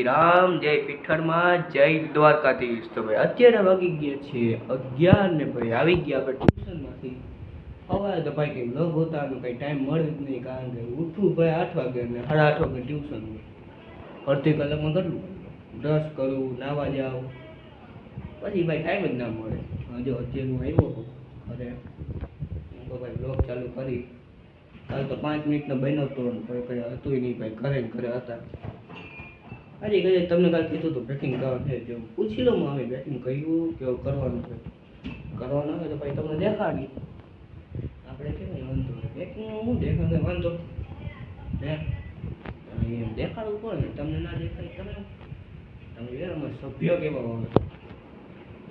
રામ જય પીઠળમાં, જય દ્વારકાધીશ. તો ભાઈ અત્યારે વાગી ગયા છે અગિયાર ને ભાઈ આવી ગયા આપણે ટ્યુશનમાંથી. હવે તો ભાઈ કંઈ લગ હોતાનો કંઈ ટાઈમ મળે જ નહીં, કારણ કે ઉઠું ભાઈ આઠ વાગે ને સાડા આઠ વાગે ટ્યુશન અડધી કલાકમાં કેટલું બ્રશ કરું, નાવા જાઉં. પછી ભાઈ ટાઈમ જ ના મળે. હજુ અત્યારે હું આવ્યો અરે તો ભાઈ બ્લોગ ચાલુ કરી. કાલ તો પાંચ મિનિટનો બન્યો ને કોઈ કંઈ હતું નહીં ભાઈ, ઘરે ઘરે હતા. આજે કદાચ તમને કાલ કીધું હતું બેટિંગ કરવાનું છે જો પૂછી લઉં મામી બેટિંગ કર્યું કે કરવાનું છે. કરવાનું હોય તો પછી તમને દેખાડી. આપણે કે વાંધો બેટિંગ હું દેખાડે વાંધો હે? એમ દેખાડવું પડે તમને ના દેખાય તમે તમે યાર સભ્ય કેવા હોય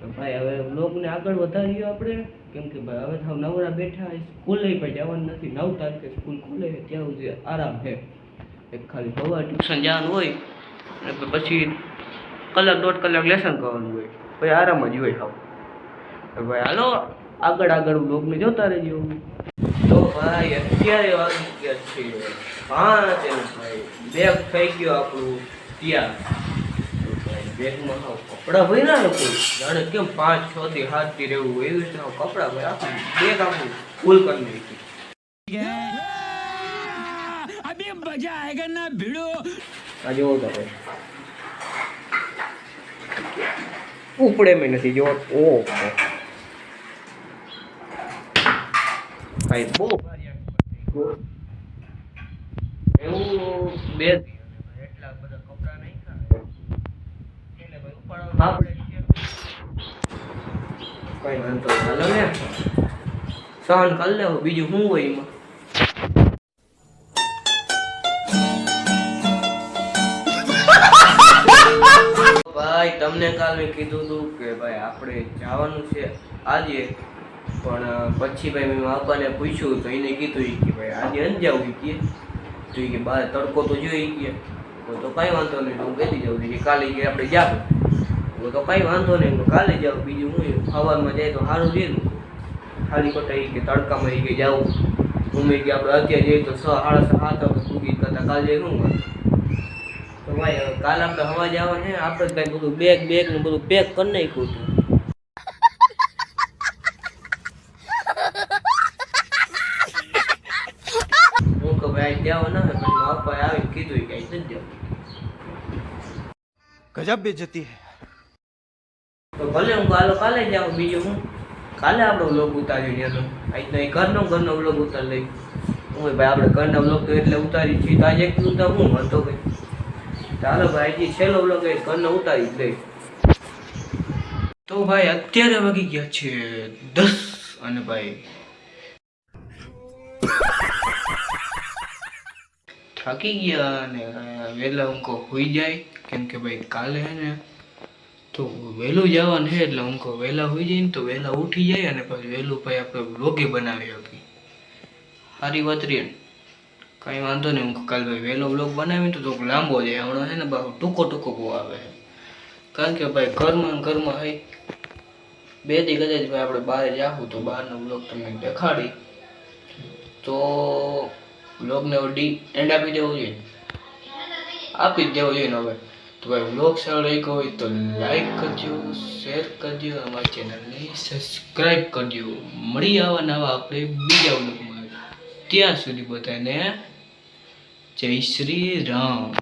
તો ભાઈ હવે બ્લોગને આગળ વધારીએ આપણે. કેમ કે ભાઈ હવે થાવ નવરા બેઠા સ્કૂલે પણ જવાનું નથી. નવ તારીખે સ્કૂલ ખુલે ત્યાં સુધી આરામ છે. એક ખાલી હવા ટ્યુશન જવાનું હોય. પછી કલાક દોઢ કલાક લેસન કરવાનું હોય. પછી આરામ જ હોય આવું. ભાઈ હાલો આગળ આગળ હું બ્લોગને જોતા રહેજો. તો ભાઈ અત્યારે વાગી ગયા છે પાંચ એમ ભાઈ બેગ થઈ ગયો આપણું ત્યાં. ભાઈ બેગમાં કપડાં ભાઈ ના લોકો જાણે કેમ પાંચ છ થી સાતથી રહેવું હોય એવી રીતે કપડાં ભાઈ આખું બેગ આખું ફૂલ કરી નાખ્યું. આજે ઓળખા ભાઈ. ઉપડે મેં નથી જો ઓ. ભાઈ બહુ એવું બે એટલા બધા કપડા નહીં એટલે ભાઈ ઉપાડવા આપણે કઈ વાંધો. હાલો ને. સહન કરી લેવું બીજું શું હોય એમાં? ભાઈ, તમને કાલ મેં કીધું હતું કે ભાઈ આપણે જવાનું છે આજે. પણ પછી ભાઈ મેં બાપાને પૂછ્યું તો એને કીધું કે ભાઈ આજે ન જાવ કે. તો કે બહાર તડકો તો જોઈ કે. તો કાંઈ વાંધો નહીં, હું કહેતી જાઉં. કે કાલે કે આપણે જાવ. તો તો કાંઈ વાંધો નહીં તો કાલે જાવ બીજું હું સવારમાં જાય તો સારું રહે ખાલી ખોટા કે તડકામાં ઈ કે જાવું હું કે આપણે અત્યારે જઈએ તો છ સાડા સાત વાગે પૂગી કરતા કાલે જઈ શું ભાઈ કાલ આપણે હવા જવા ને આપણે ભાઈ બધું બેગ બેગ ને બધું પેક કરી નાખ્યું હતું. હું કે ભાઈ જાવ ના. હોય પણ બાપા આવીને કીધું કે આવી નથી જવું ગજબ બેજતી હે. તો ભલે હું કાલો કાલે જાવ બીજું હું. કાલે આપણો વ્લોગ ઉતારી આઈ આજનો ઘરનો ઘરનો વ્લોગ ઉતારી લઈ હું ભાઈ આપણે ઘરના વ્લોગ તો એટલે ઉતારી છીએ. તો આજે એકલું તો હું હતો ભાઈ ચાલો ભાઈ, હજી છેલ્લો બ્લોક એ ઘરને ઉતારી જ તો ભાઈ, અત્યારે વાગી ગયા છે દસ અને ભાઈ થાકી ગયા અને વહેલા ઊંઘો હોઈ જાય. કેમ કે ભાઈ કાલે હે ને, તો વહેલું જવાનું છે એટલે ઊંઘો વહેલા હોઈ જાય ને તો વહેલા ઉઠી જાય અને પછી વહેલું ભાઈ આપણે વ્લોગે બનાવી શકીએ. સારી વાત રહી ને. કાંઈ વાંધો નહીં, હું કાલ ભાઈ વહેલો બ્લોગ બનાવીને તો થોડોક લાંબો જાય હમણાં છે ને, બહુ ટૂંકો ટૂંકો બહુ આવે છે. કારણ કે ભાઈ ઘરમાં ઘરમાં હઈ, બે દી કદાચ ભાઈ આપણે બહાર જાવું તો બહારનો બ્લોગ તમને દેખાડી. તો બ્લોગને ડી એન્ડ આપી દેવો જોઈએ? આપી જ દેવો જોઈએ ને હવે. તો ભાઈ બ્લોગ સારો લાગ્યો હોય તો લાઈક કરજો શેર કરજો, અમારી ચેનલને સબસ્ક્રાઈબ કરજો. મળી આવા નવા આપણે બીજા બ્લોગમાં ત્યાં સુધી બધાને જય શ્રી રામ.